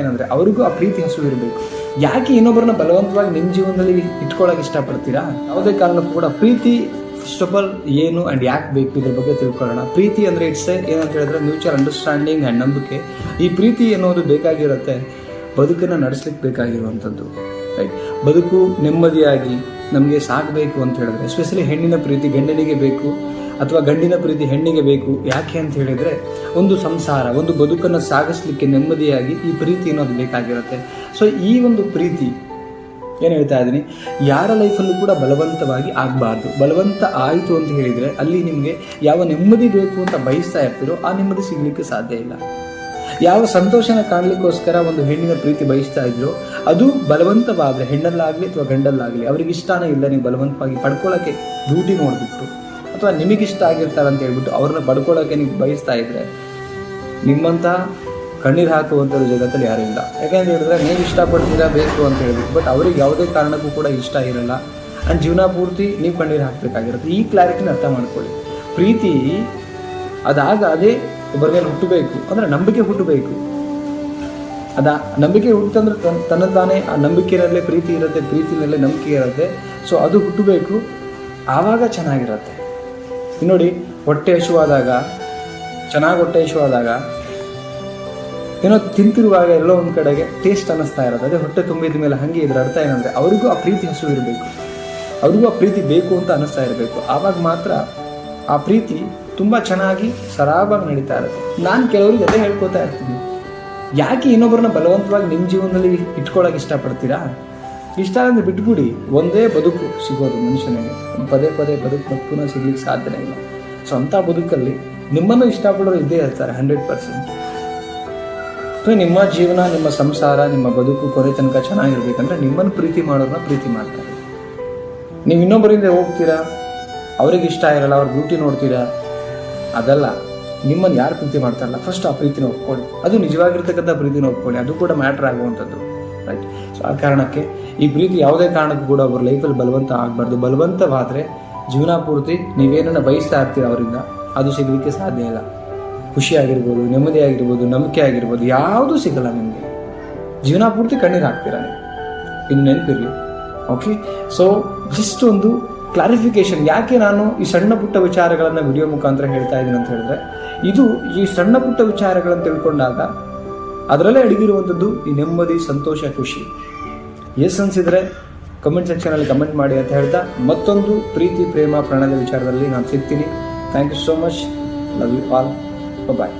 ಏನಂದ್ರೆ ಅವ್ರಿಗೂ ಆ ಪ್ರೀತಿ ಹಸು ಇರಬೇಕು. ಯಾಕೆ ಇನ್ನೊಬ್ಬರನ್ನ ಬಲವಂತವಾಗಿ ನಿಮ್ಮ ಜೀವನದಲ್ಲಿ ಇಟ್ಕೊಳ್ಳೋಕೆ ಇಷ್ಟಪಡ್ತೀರಾ? ಯಾವುದೇ ಕಾರಣಕ್ಕೂ ಕೂಡ ಪ್ರೀತಿ ಫಸ್ಟ್ ಆಫ್ ಆಲ್ ಏನು ಆ್ಯಂಡ್ ಯಾಕೆ ಬೇಕು ಇದ್ರ ಬಗ್ಗೆ ತಿಳ್ಕೊಳ್ಳೋಣ. ಪ್ರೀತಿ ಅಂದರೆ ಇಟ್ಸ್ ಏನಂತ ಹೇಳಿದ್ರೆ ಮ್ಯೂಚುವಲ್ ಅಂಡರ್ಸ್ಟ್ಯಾಂಡಿಂಗ್ ಆ್ಯಂಡ್ ನಂಬಿಕೆ. ಈ ಪ್ರೀತಿ ಅನ್ನೋದು ಬೇಕಾಗಿರುತ್ತೆ. ಬದುಕನ್ನು ನಡೆಸ್ಲಿಕ್ಕೆ ಬೇಕಾಗಿರುವಂಥದ್ದು ರೈಟ್ ಬದುಕು ನೆಮ್ಮದಿಯಾಗಿ ನಮಗೆ ಸಾಕಬೇಕು ಅಂತ ಹೇಳಿದ್ರೆ ಎಸ್ಪೆಷಲಿ ಹೆಣ್ಣಿನ ಪ್ರೀತಿ ಗಂಡನಿಗೆ ಬೇಕು. ಅಥವಾ ಗಂಡಿನ ಪ್ರೀತಿ ಹೆಣ್ಣಿಗೆ ಬೇಕು, ಯಾಕೆ ಅಂತ ಹೇಳಿದರೆ ಒಂದು ಸಂಸಾರ, ಒಂದು ಬದುಕನ್ನು ಸಾಗಿಸ್ಲಿಕ್ಕೆ ನೆಮ್ಮದಿಯಾಗಿ ಈ ಪ್ರೀತಿ ಅನ್ನೋದು ಬೇಕಾಗಿರುತ್ತೆ. ಸೊ ಈ ಒಂದು ಪ್ರೀತಿ, ಏನು ಹೇಳ್ತಾ ಇದ್ದೀನಿ? ಯಾರ ಲೈಫಲ್ಲೂ ಕೂಡ ಬಲವಂತವಾಗಿ ಆಗಬಾರ್ದು. ಬಲವಂತ ಆಯಿತು ಅಂತ ಹೇಳಿದರೆ ಅಲ್ಲಿ ನಿಮಗೆ ಯಾವ ನೆಮ್ಮದಿ ಬೇಕು ಅಂತ ಬಯಸ್ತಾ ಇರ್ತೀರೋ, ಆ ನೆಮ್ಮದಿ ಸಿಗಲಿಕ್ಕೆ ಸಾಧ್ಯ ಇಲ್ಲ. ಯಾವ ಸಂತೋಷನ ಕಾಣಲಿಕ್ಕೋಸ್ಕರ ಒಂದು ಹೆಣ್ಣಿನ ಪ್ರೀತಿ ಬಯಸ್ತಾ ಇದ್ರು, ಅದು ಬಲವಂತವಾದರೆ, ಹೆಣ್ಣಲ್ಲಾಗಲಿ ಅಥವಾ ಗಂಡಲ್ಲಾಗಲಿ ಅವ್ರಿಗೆ ಇಷ್ಟನೇ ಇಲ್ಲ ನೀವು ಬಲವಂತವಾಗಿ ಪಡ್ಕೊಳ್ಳೋಕ್ಕೆ ಡ್ಯೂಟಿ ನೋಡಿಬಿಟ್ಟು. ಅಥವಾ ನಿಮಗಿಷ್ಟ ಆಗಿರ್ತಾರೆ ಅಂತ ಹೇಳ್ಬಿಟ್ಟು ಅವ್ರನ್ನ ಪಡ್ಕೊಳ್ಳೋಕೆ ನೀವು ಬಯಸ್ತಾ ಇದ್ರೆ ನಿಮ್ಮಂಥ ಕಣ್ಣೀರು ಹಾಕುವಂಥದ್ದು ಜಗತ್ತಲ್ಲಿ ಯಾರೂ ಇಲ್ಲ. ಯಾಕೆಂತ ಹೇಳಿದ್ರೆ ನೀವು ಇಷ್ಟಪಡ್ತೀರಾ ಬೇಕು ಅಂತ ಹೇಳ್ಬಿಟ್ಟು ಬಟ್ ಅವ್ರಿಗೆ ಯಾವುದೇ ಕಾರಣಕ್ಕೂ ಕೂಡ ಇಷ್ಟ ಇರಲ್ಲ. ಆ್ಯಂಡ್ ಜೀವನ ಪೂರ್ತಿ ನೀವು ಕಣ್ಣೀರು ಹಾಕಬೇಕಾಗಿರುತ್ತೆ. ಈ ಕ್ಲಾರಿಟಿನ ಅರ್ಥ ಮಾಡ್ಕೊಳ್ಳಿ. ಪ್ರೀತಿ ಅದಾಗ ಅದೇ ಒಬ್ಬರಿಗೆ ಹುಟ್ಟಬೇಕು. ಅಂದರೆ ನಂಬಿಕೆ ಹುಟ್ಟಬೇಕು. ಅದ, ನಂಬಿಕೆ ಹುಟ್ಟಂದ್ರೆ ತನ್ನ ತನ್ನ ತಾನೇ ಆ ನಂಬಿಕೆಯಲ್ಲೇ ಪ್ರೀತಿ ಇರುತ್ತೆ, ಪ್ರೀತಿನಲ್ಲೇ ನಂಬಿಕೆ ಇರುತ್ತೆ. ಸೊ ಅದು ಹುಟ್ಟಬೇಕು. ಆವಾಗ ಚೆನ್ನಾಗಿರುತ್ತೆ. ನೋಡಿ, ಹೊಟ್ಟೆ ಹಸುವಾದಾಗ, ಚೆನ್ನಾಗಿ ಹೊಟ್ಟೆ ಹಸುವಾದಾಗ, ಏನೋ ತಿಂತಿರುವಾಗ ಎಲ್ಲೋ ಒಂದು ಕಡೆಗೆ ಟೇಸ್ಟ್ ಅನ್ನಿಸ್ತಾ ಇರೋದು. ಅದೇ ಹೊಟ್ಟೆ ತುಂಬಿದ ಮೇಲೆ ಹಾಗೆ ಇದರ ಅರ್ಥ ಏನಂದರೆ ಅವ್ರಿಗೂ ಆ ಪ್ರೀತಿ ಹಸು ಇರಬೇಕು. ಅವ್ರಿಗೂ ಆ ಪ್ರೀತಿ ಬೇಕು ಅಂತ ಅನ್ನಿಸ್ತಾ ಇರಬೇಕು. ಆವಾಗ ಮಾತ್ರ ಆ ಪ್ರೀತಿ ತುಂಬ ಚೆನ್ನಾಗಿ ಸರಾಗವಾಗಿ ನಡೀತಾ ಇರುತ್ತೆ. ನಾನು ಕೆಲವರಿಗೆ ಅದೇ ಹೇಳ್ಕೊತಾ ಇರ್ತೀನಿ. ಯಾಕೆ ಇನ್ನೊಬ್ಬರನ್ನ ಬಲವಂತವಾಗಿ ನಿಮ್ಮ ಜೀವನದಲ್ಲಿ ಇಟ್ಕೊಳ್ಳೋಕೆ ಇಷ್ಟಪಡ್ತೀರಾ? ಇಷ್ಟ ಅಂದರೆ ಬಿಟ್ಬಿಡಿ. ಒಂದೇ ಬದುಕು ಸಿಗೋದು ಮನುಷ್ಯನಿಗೆ. ಪದೇ ಪದೇ ಬದುಕು ಪುನಃ ಸಿಗ್ಲಿಕ್ಕೆ ಸಾಧ್ಯನೇ ಇಲ್ಲ. ಸೊ ಅಂಥ ಬದುಕಲ್ಲಿ ನಿಮ್ಮನ್ನು ಇಷ್ಟಪಡೋರು ಇದ್ದೇ ಇರ್ತಾರೆ ಹಂಡ್ರೆಡ್ ಪರ್ಸೆಂಟ್ ಸೊ ನಿಮ್ಮ ಜೀವನ, ನಿಮ್ಮ ಸಂಸಾರ, ನಿಮ್ಮ ಬದುಕು ಕೊನೆ ತನಕ ಚೆನ್ನಾಗಿರ್ಬೇಕಂದ್ರೆ ನಿಮ್ಮನ್ನು ಪ್ರೀತಿ ಮಾಡೋರನ್ನ ಪ್ರೀತಿ ಮಾಡ್ತಾರೆ. ನೀವು ಇನ್ನೊಬ್ಬರಿಂದ ಹೋಗ್ತೀರಾ? ಅವ್ರಿಗೆ ಇಷ್ಟ ಇರಲ್ಲ, ಅವ್ರ ಬ್ಯೂಟಿ ನೋಡ್ತೀರಾ? ಅದಲ್ಲ, ನಿಮ್ಮನ್ನು ಯಾರು ಪ್ರೀತಿ ಮಾಡ್ತಾರಲ್ಲ ಫಸ್ಟ್ ಆ ಪ್ರೀತಿನ ಒಪ್ಕೊಳ್ಳಿ. ಅದು ನಿಜವಾಗಿರ್ತಕ್ಕಂಥ ಪ್ರೀತಿನ ಒಪ್ಕೊಳ್ಳಿ. ಅದು ಕೂಡ ಮ್ಯಾಟ್ರ್ ಆಗುವಂಥದ್ದು. ರೈಟ್ ಸೊ ಆ ಕಾರಣಕ್ಕೆ ಈ ಪ್ರೀತಿ ಯಾವುದೇ ಕಾರಣಕ್ಕೂ ಕೂಡ ಅವ್ರ ಲೈಫಲ್ಲಿ ಬಲವಂತ ಆಗಬಾರ್ದು. ಬಲವಂತವಾದರೆ ಜೀವನ ಪೂರ್ತಿ ನೀವೇನನ್ನ ಬಯಸ್ತಾ ಇರ್ತೀರ ಅವರಿಂದ, ಅದು ಸಿಗಲಿಕ್ಕೆ ಸಾಧ್ಯ ಇಲ್ಲ. ಖುಷಿ ಆಗಿರ್ಬೋದು, ನೆಮ್ಮದಿ ಆಗಿರ್ಬೋದು, ನಂಬಿಕೆ ಆಗಿರ್ಬೋದು, ಯಾವುದೂ ಸಿಗಲ್ಲ ನಿಮಗೆ. ಜೀವನ ಪೂರ್ತಿ ಕಣ್ಣೀರು ಹಾಕ್ತೀರ ನೀವು? ಇನ್ನು ನೆನಪಿರಲಿ. ಓಕೆ ಸೊ ಜಸ್ಟ್ ಒಂದು ಕ್ಲಾರಿಫಿಕೇಶನ್ ಯಾಕೆ ನಾನು ಈ ಸಣ್ಣ ಪುಟ್ಟ ವಿಚಾರಗಳನ್ನು ವಿಡಿಯೋ ಮುಖಾಂತರ ಹೇಳ್ತಾ ಇದ್ದೀನಿ ಅಂತ ಹೇಳಿದ್ರೆ, ಇದು ಈ ಸಣ್ಣ ಪುಟ್ಟ ವಿಚಾರಗಳನ್ನು ತಿಳ್ಕೊಂಡಾಗ ಅದರಲ್ಲೇ ಅಡಗಿರುವಂಥದ್ದು ಈ ನೆಮ್ಮದಿ, ಸಂತೋಷ, ಖುಷಿ. ಎಸ್ ಅನ್ಸಿದ್ರೆ ಕಮೆಂಟ್ ಸೆಕ್ಷನಲ್ಲಿ ಕಮೆಂಟ್ ಮಾಡಿ ಅಂತ ಹೇಳ್ತಾ ಮತ್ತೊಂದು ಪ್ರೀತಿ, ಪ್ರೇಮ ಪ್ರಾಣದ ವಿಚಾರದಲ್ಲಿ ನಾನು ಸಿಗ್ತೀನಿ. Thank you so much love you all bye